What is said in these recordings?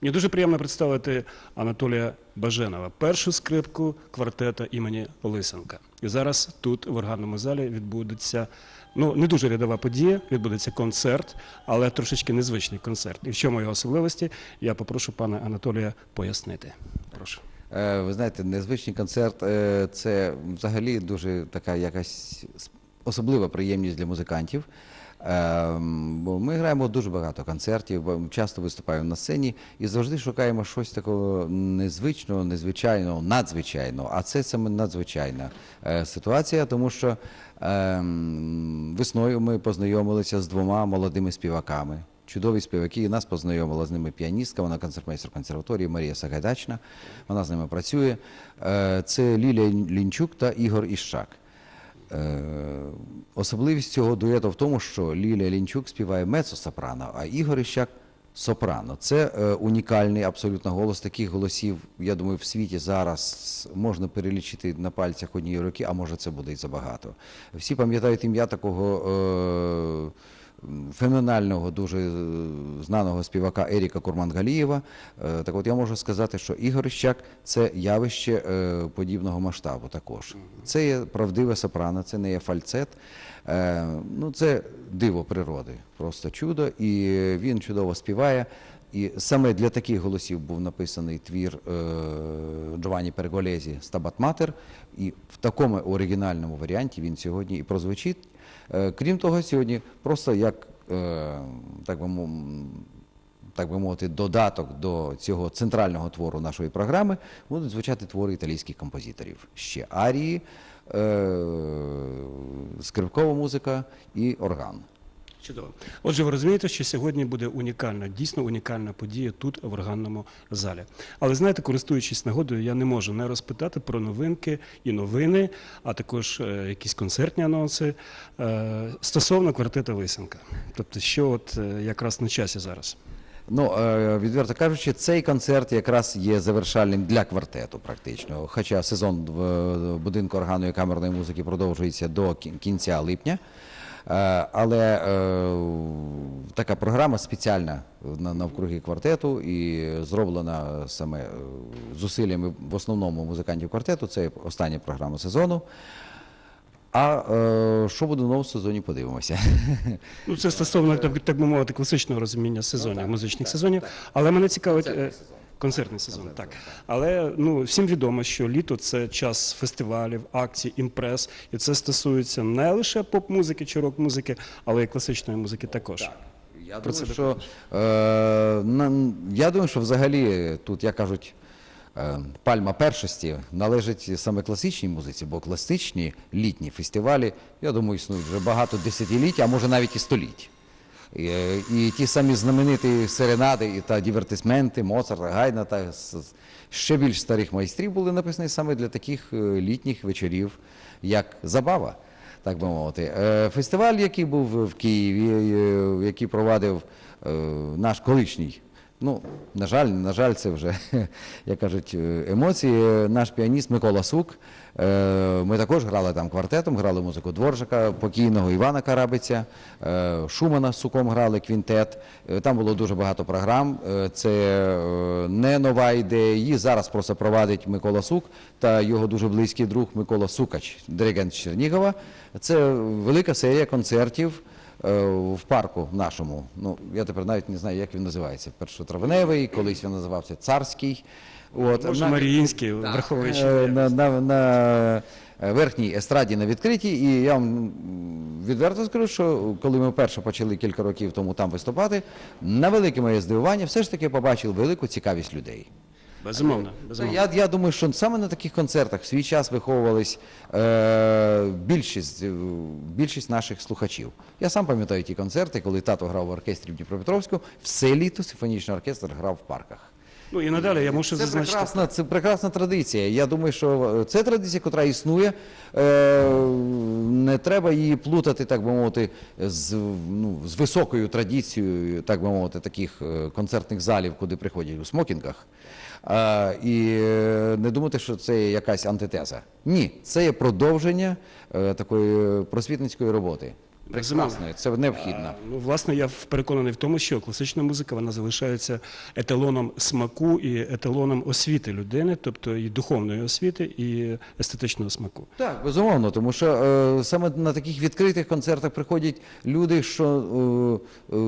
Мені дуже приємно представити Анатолія Баженова, першу скрипку квартета імені Лисенка. І зараз тут, в органному залі, відбудеться ну не дуже рядова подія, відбудеться концерт, але трошечки незвичний концерт. І в чому його особливості, я попрошу пана Анатолія пояснити. Прошу. Е, Ви знаєте, незвичний концерт е, це взагалі дуже така якась особлива приємність для музикантів. Е, Бо ми граємо дуже багато концертів, часто виступаємо на сцені і завжди шукаємо щось такого незвичного, незвичайного, надзвичайного. А це саме надзвичайна е, ситуація, тому що е, весною ми познайомилися з двома молодими співаками. Чудові співаки, і нас познайомила з ними піаністка, вона концертмейстер консерваторії Марія Сагайдачна. Вона з ними працює. Е, Це Лілія Лінчук та Ігор Іщак. Е, Особливість цього дуету в тому, що Лілія Лінчук співає мецо-сопрано, а Ігор Іщак сопрано. Це е, унікальний абсолютно голос. Таких голосів, я думаю, в світі зараз можна перелічити на пальцях однієї руки, а може це буде і забагато. Всі пам'ятають ім'я такого. Е, феноменального, дуже е, знаного співака Еріка Курмангалієва. Е, Так от я можу сказати, що Ігор Іщак – це явище е, подібного масштабу також. Це є правдиве сопрано, це не є фальцет. Ну, це диво природи, просто чудо, і він чудово співає. І саме для таких голосів був написаний твір е, Джованні Перголезі Стабат Матер. І в такому оригінальному варіанті він сьогодні і прозвучить. Е, Крім того, сьогодні просто як е, так би так би мовити, додаток до цього центрального твору нашої програми будуть звучати твори італійських композиторів. Ще арії, е, скрипкова музика і орган. Чудово. Отже, ви розумієте, що сьогодні буде унікальна, дійсно унікальна подія тут, в органному залі. Але знаєте, користуючись нагодою, я не можу не розпитати про новинки і новини, а також е, якісь концертні анонси е, стосовно квартета Лисенка. Тобто, що от е, якраз на часі зараз. Ну, відверто кажучи, цей концерт якраз є завершальним для квартету, практично. Хоча сезон в будинку органної камерної музики продовжується до кінця липня. Е, Але е, така програма спеціальна навкруги квартету і зроблена саме е, зусиллями в основному музикантів квартету. Це остання програма сезону. А е, що буде в новому сезоні, подивимося. Ну, це стосовно, так, так би мовити, класичного розуміння сезонів, музичних сезонів. Але мене цікавить. Концертний сезон, так. Але ну, всім відомо, що літо це час фестивалів, акцій, імпрес. І це стосується не лише поп-музики чи рок-музики, але й класичної музики також. Я Про думаю, це що, е, на, я думаю, що взагалі тут, як кажуть, е, пальма першості належить саме класичній музиці, бо класичні літні фестивалі, я думаю, існують вже багато десятиліть, а може навіть і століть. І, е, ті самі знамениті серенади і та дівертисменти Моцарта, Гайна та ще більш старих майстрів були написані саме для таких е, літніх вечорів, як забава так би мовити. Е, Фестиваль, який був в Києві, який провадив наш колишній. Ну, на жаль, на жаль, це вже, як кажуть, е, емоції. Наш піаніст Микола Сук. е, Ми також грали там квартетом, грали музику Дворжика, покійного Івана Карабиця, е, Шумана з Суком грали квінтет. Там було дуже багато програм. Це не нова ідея. Її зараз просто провадить Микола Сук та його дуже близький друг Микола Сукач, диригент Чернігова. Це велика серія концертів в парку нашому. Ну, я тепер навіть не знаю, як він називається. Першотравневий, колись він називався Царський. От, Може, на- Маріїнський, враховуючи. Е, на, на, на верхній естраді на відкритій. І я вам відверто скажу, що коли ми вперше почали кілька років тому там виступати, на велике моє здивування, все ж таки побачив велику цікавість людей. Безумовно, безумовно. Я, я думаю, що саме на таких концертах в свій час виховувались е, більшість, е, більшість наших слухачів. Я сам пам'ятаю ті концерти, коли тато грав в оркестрі в Дніпропетровську, все літо симфонічний оркестр грав в парках. Ну і надалі я мушу Це зазначити. прекрасна, це прекрасна традиція. Я думаю, що е, це традиція, яка існує. Е, не треба її плутати, так би мовити, з, ну, з високою традицією, так би мовити, таких е, концертних залів, куди приходять у смокінгах. А, і е, не думати, що це є якась антитеза. Ні, це є продовження е, такої просвітницької роботи. Прекрасною, це необхідно. А, Ну, власне, я переконаний в тому, що класична музика вона залишається еталоном смаку і еталоном освіти людини, тобто і духовної освіти, і естетичного смаку. Так, безумовно, тому що е, саме на таких відкритих концертах приходять люди, що е, е,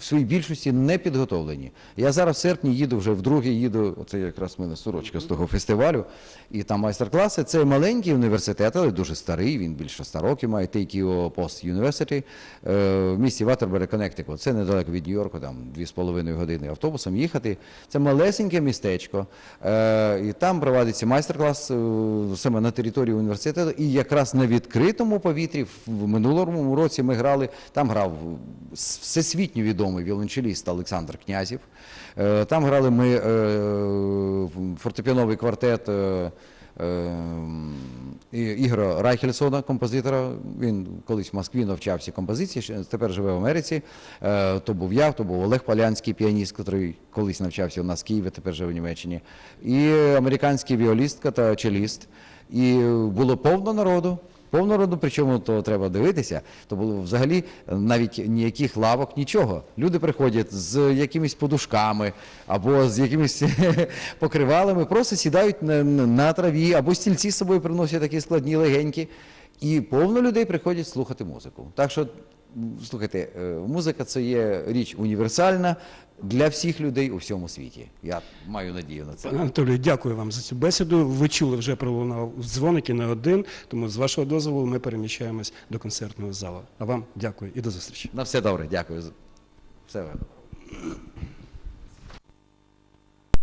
в своїй більшості не підготовлені. Я зараз в серпні їду вже вдруге їду, оце якраз в мене сорочка з того фестивалю, і там майстер-класи. Це маленький університет, але дуже старий, він більше ста років має Take Your Post University е, в місті Ватербері, Коннектику. Це недалеко від Нью-Йорку, там дві з половиною години автобусом їхати. Це малесеньке містечко, е, і там проводиться майстер-клас е, саме на території університету. І якраз на відкритому повітрі в минулому році ми грали. Там грав всесвітньо відомий віолончеліст Олександр Князів. Там грали ми фортепіановий квартет. Е, І- Ігоря Райхельсона, композитора. Він колись в Москві навчався композиції, тепер живе в Америці. Е, То був я, то був Олег Полянський, піаніст, який колись навчався у нас в Києві, тепер живе в Німеччині. І американський віолістка та челіст. І було повно народу. Повно роду, причому то треба дивитися, то було взагалі навіть ніяких лавок, нічого. Люди приходять з якимись подушками або з якимись покривалами, просто сідають на, на- траві, або стільці з собою приносять такі складні, легенькі. І повно людей приходять слухати музику. Так що, слухайте, е, музика це є річ універсальна для всіх людей у всьому світі. Я маю надію на це. Пане Анатолію, дякую вам за цю бесіду. Ви чули вже пролунав дзвоники не один, тому з вашого дозволу ми переміщаємось до концертного залу. А вам дякую і до зустрічі. На все добре, дякую. Все добре.